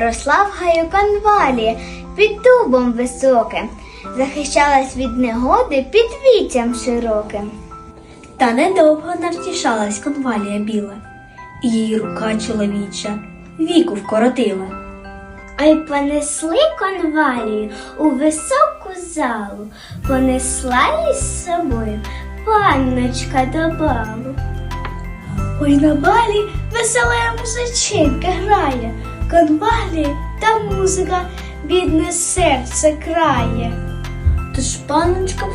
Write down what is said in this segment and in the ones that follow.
росла в гаю конвалія під дубом високим, захищалась від негоди під віттям широким. Та недовго навтішалась конвалія біла, і її рука чоловіча віку вкоротила. А й понесли конвалію у високу залу, понесла її з собою панночка до балу. Ой на балі весела музичинка грає, конвалі та музика бідне серце крає. Тож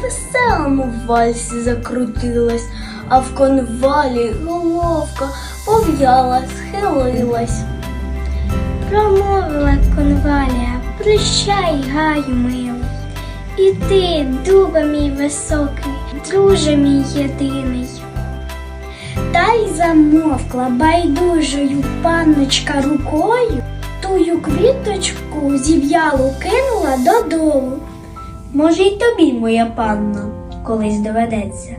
веселому в вальсі закрутилась, а в конвалі головка пов'яла, схилилась. Промовила конвалія, прощай, гаю милий. І ти, дуба мій високий, друже мій єдиний. Й замовкла байдужою панночка рукою, тую квіточку зів'ялу кинула додолу. Може, й тобі, моя панно, колись доведеться.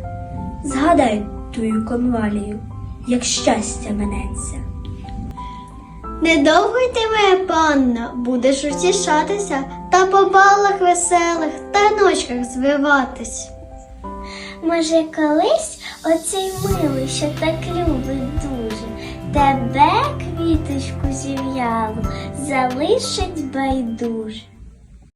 Згадай тую конвалію, як щастя минеться. Недовго й ти, моя панна, будеш утішатися та по балах веселих та ночках звиватись. Може, колись оцей милий, що так любить дуже, тебе, квіточку зів'ялу, залишить байдуже.